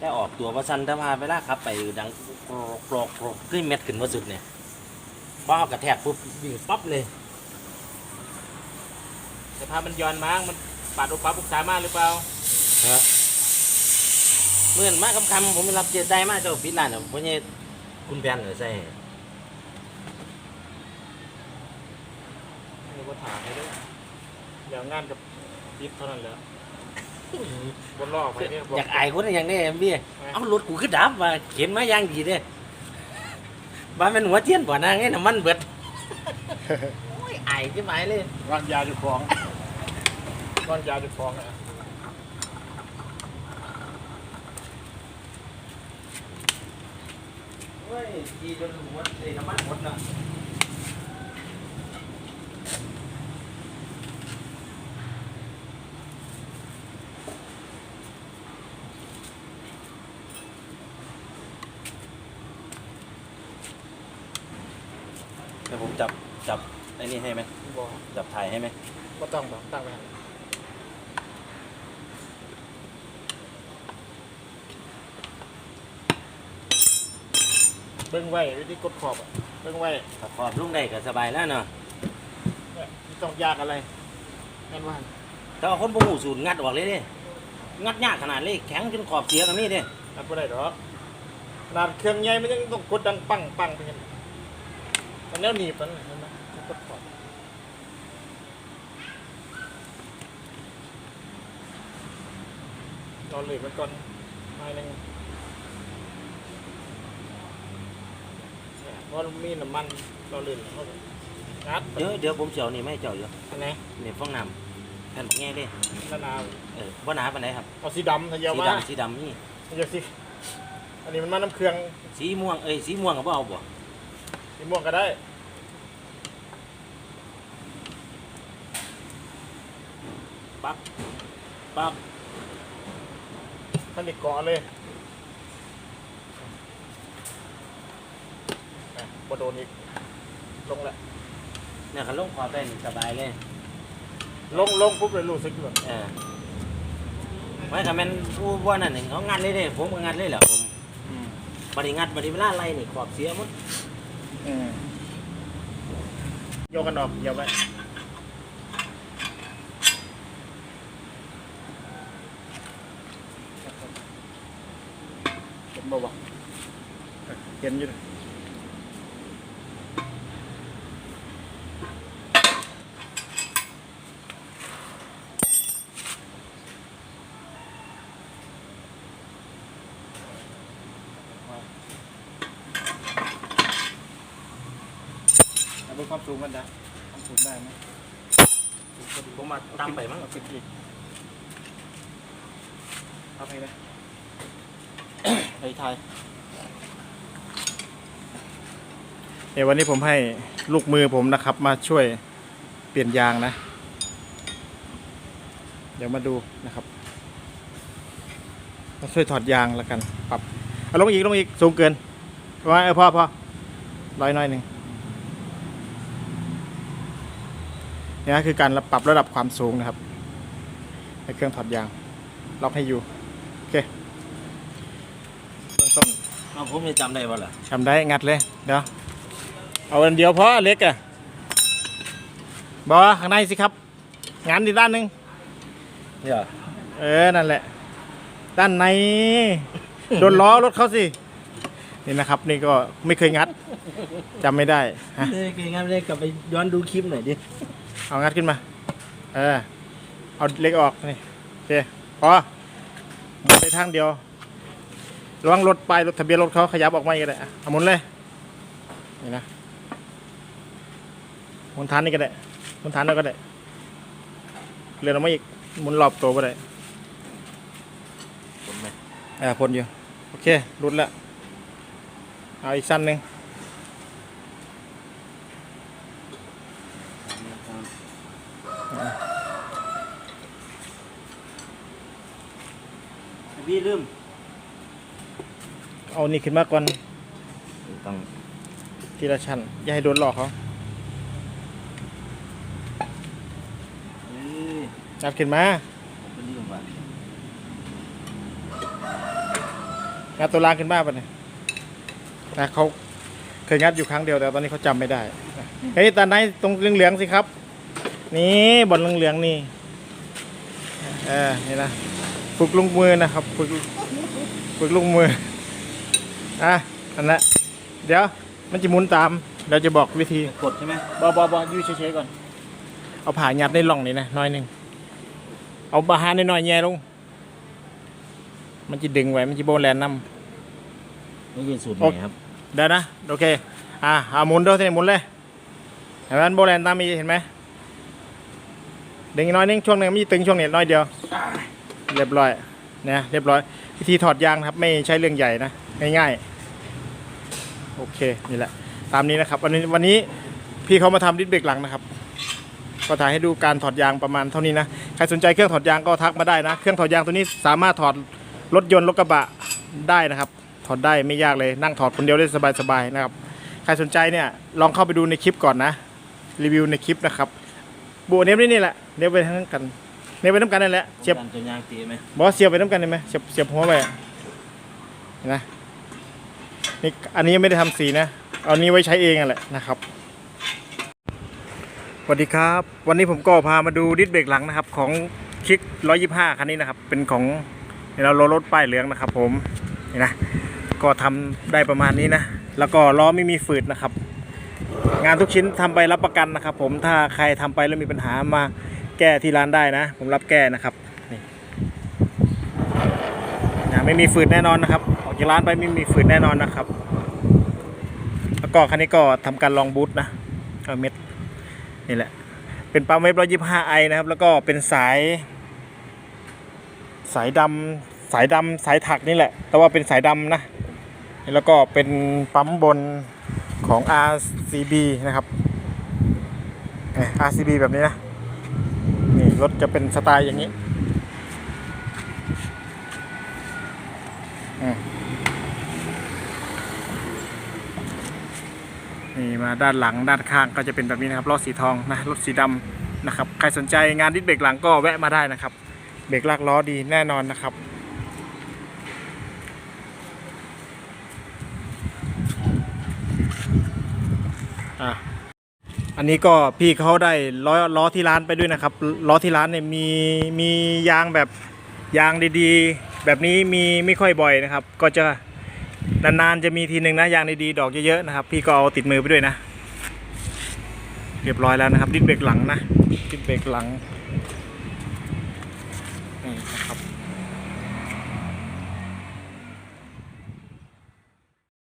ได้ออกตัวว่าสันแต่ว่าเวลาขับ ไปดังกรกกรกกรกขึ้นเม็ดขึ้นมาสุดเนี่ยพอเอากระแทกปุ๊บวิ่งปั๊บเลยแต่พามันย้อนมามันปาดอุปปับอุปสามารถหรือเปล่าฮะเมื่อนมากคำคำๆผมรับเจตได้มากเจ้าปิดร้านเนี่ยเพราะเนี่ยคุณแพนเหรอใช่นี่ก็ถามให้ด้วยเดี๋ยงานกับยิบเท่านั้นแหละ บนล่อไปเนี่ยบอยากอายคนอย่างนี้พี่เอารถกูขึ้นดับมาเข็นมาอย่างดีเด้บ้านเป็นหัวเทียนบ่อนางไงน้ำมันเบิดโอ้ยอายที่หมายเลยวางยาจุดฟองวางยาจุดฟองอะโอ้ยดีจนหัวเลยน้ำมันหมดเนาะ เดี๋ยวผม จับจับไอ้นี่ให้ไหมบอกจับถ่ายให้ไหมก็ต้องบอกตั้งไปหั่นเบิ้งไว้วิธีกดขอบอะเบิ้งไว้ถ้าขอบลุงได้ก็สบายแล้วเนาะเนี่ยไม่ต้องยากอะไรงั้นว่าถ้าเอาคนบ่หูสูตรงัดออกเลยเด้งัดยากขนาดเลยแข็งจนขอบเสียก็มีเด้อันบ่ได้หรอกขนาดเครื่องใหญ่มันยังต้องกดดังปังปังไปเห็น มันแล้วหนีบมันเห็นไหมกดขอบรอเหลยมันก่อนไม่นึงเนี่ยเพราะมันมีน้ำมันรอเหลยเขาก็งัดเดี๋ยวเดี๋ยวผมเสียวนี่ไม่เจ้าอยู่อันไหนนี่ฟองน้ำแผ่นง่ายเด้นานาเออบ่หนาปานใดครับเอาสีดำทะเยาสีมาดำสีดำนี่ ทะเยาสิอันนี้มันมาน้ำเครื่องสีม่วงเอ้ยสีม่วงก็บ่เอาบ่สีม่วงก็ได้ ปั๊บปั๊บท่านอีกเกาะเลยอะบ่โดนอีก ลงละเนี่ยคันลงขอบได้นี่สบายเลย ลงลงปุ๊บเลยรู้สึกแบบเออไม่ค่ะแม่นผู้ว่านั่นนี่เขางัดเลยเด้ผมก็งัดเลยแหละผมบัดนี้งัดบัดนี้เวลาไล่นี่ขอบเสียหมดโยกกันออกเดี๋ยวไว้ เห็นบ่วะเห็นอยู่นะเอาดูความสูงมันนะความสูงได้ไหมผมมาตามไปมั้งเอาขึ้นอีกเอาไปเลย ไทยไทยเดี๋ยววันนี้ผมให้ลูกมือผมนะครับ มาช่วยเปลี่ยนยางนะ เดี๋ยวมาดูนะครับมาช่วยถอดยางแล้วกันปรับเอาลงอีกลงอีกสูงเกินว่าเออพอพอร้อยน้อยหนึ่งนี่คือการปรับระดับความสูงนะครับให้เครื่องถอดยางล็อกให้อยู่โอเค ต้นเอาผมจะจำได้บ่ล่ะทำได้งัดเลยเดี๋ยวเอาอันเดียวพอเล็กอะบอข้างในสิครับงานดีด้านหนึ่งเนี่ยเออนั่นแหละ ด้านในโดนล้อรถเขาสินี่นะครับ นี่ก็ไม่เคยงัดจำไม่ได้ฮะเด็กงั้นเลยกลับไปย้อนดูคลิปหน่อยดิเอางัดขึ้นมา เออเอาเล็กออกนี่โอเคพอหมุนในทางเดียว ระวังรถไปายรถทะเบียนรถเขาขยับออกมาอีกก็ได้อะเอาหมุนเลยนี่นะหมุนฐานนี่ก็ได้หมุนฐานนั่นก็ได้เลื่อนออกมาอีกหมุนรอบตัวก็ได้ผมไหมเออพ่นอยู่โอเครุดแล้วเอาอีกสั้นหนึ่งพี่ลืม เอานี่ขึ้นมาก่อนต้องทีละชั้นอย่าให้โดนหลอกเขาเอ้ยงัดขึ้นมาผมก็ลืมว่ะงัดตัวรางขึ้นมาปะเนี่ยนะเขาเคยงัดอยู่ครั้งเดียวแต่ตอนนี้เขาจำไม่ได้นะเฮ้ยตาไหนตรงเหลืองๆสิครับ นี่บอลเหลืองๆนี่เออนี่นะฝึกลงมือนะครับฝึกฝึกลงมือ อะอันนั้นเดี๋ยวมันจะหมุนตาม เราจะบอกวิธีกดใช่ไหมบอบอบอยืดเฉยๆก่อน เอาผ่ายัดในร่องนี่นะน้อยหนึ่งเอาบาหาในน้อยๆแย่ลง มันจะดึงไว้มันจะโบแลนน้นี่คือสูตรโอไหนครับำได้นะโอเคอะเอาหมุนด้วยทีนี้หมุนเลยเห็นไหมมันโบแลนตามมีเห็นไหมดึงอีกน้อยนึงช่วงหนึงมันจะตึงช่วงนี้น้อยเดียว เรียบร้อยเนี่ยเรียบร้อยวิธีถอดยางนะครับไม่ใช่เรื่องใหญ่นะง่ายๆ โอเคนี่แหละ ตามนี้นะครับ วันนี้วันนี้พี่เขามาทำดิสเบรกหลังนะครับก็ถ่ายให้ดูการถอดยางประมาณเท่านี้นะใครสนใจเครื่องถอดยางก็ทักมาได้นะ เครื่องถอดยางตัวนี้สามารถถอดรถยนต์รถกระบะได้นะครับ ถอดได้ไม่ยากเลยนั่งถอดคนเดียวได้สบายๆนะครับใครสนใจเนี่ยลองเข้าไปดูในคลิปก่อนนะรีวิวในคลิปนะครับบัวเนี้ยนี่นี่แหละเนี้ยไปทั้งกันเนี้ยไปน้ำกันนั่นแหละเสียบการจะยางตีไหมบอกว่าเสียบไปน้ำกันได้ไหมเสียบเสียบหัวไปอะเห็ นี่อันนี้ยังไม่ได้ทำสีนะ เอานี้ไว้ใช้เองอะแหละนะครับสวัสดีครับ วันนี้ผมก็พามาดูดิสเบรกหลังนะครับ ของคลิก125 คันนี้นะครับ เป็นของเรารถป้ายเหลืองนะครับ ผมเห็นะก็ทำได้ประมาณนี้นะ แล้วก็ล้อไม่มีฝืดนะครับ งานทุกชิ้นทำไปรับประกันนะครับ ผมถ้าใครทำไปแล้วมีปัญหามาแก้ที่ร้านได้นะ ผมรับแก้นะครับ ไม่มีฝืดแน่นอนนะครับออกจากร้านไปไม่มีฝืดแน่นอนนะครับ แล้วก็คันนี้ก็ทำการลองบูทนะก็เม็ดนี่แหละ เป็นปั๊มเวฟร้อยยี่ห้าไอนะครับ แล้วก็เป็นสาย สายดำสายดำสายถักนี่แหละ แต่ว่าเป็นสายดำนะแล้วก็เป็นปั๊มบนของ RCB นะครับ RCB แบบนี้นะ นี่รถจะเป็นสไตล์อย่างนี้ นี่มาด้านหลังด้านข้างก็จะเป็นแบบนี้นะครับล้อสีทองนะรถสีดำนะครับ ใครสนใจงานดิสเบรกหลังก็แวะมาได้นะครับ เบรกลากล้อดีแน่นอนนะครับอะอันนี้ก็พี่เขาได้ล้อล้อที่ร้านไปด้วยนะครับล้อที่ร้านเนี่ยมีมียางแบบยางดีๆ แบบนี้มีไม่ค่อยบ่อยนะครับ ก็จะนานๆจะมีทีหนึ่งนะยางดีๆดอกเยอะๆนะครับ พี่ก็เอาติดมือไปด้วยนะ เรียบร้อยแล้วนะครับดิสเบรกหลังนะดิสเบรกหลัง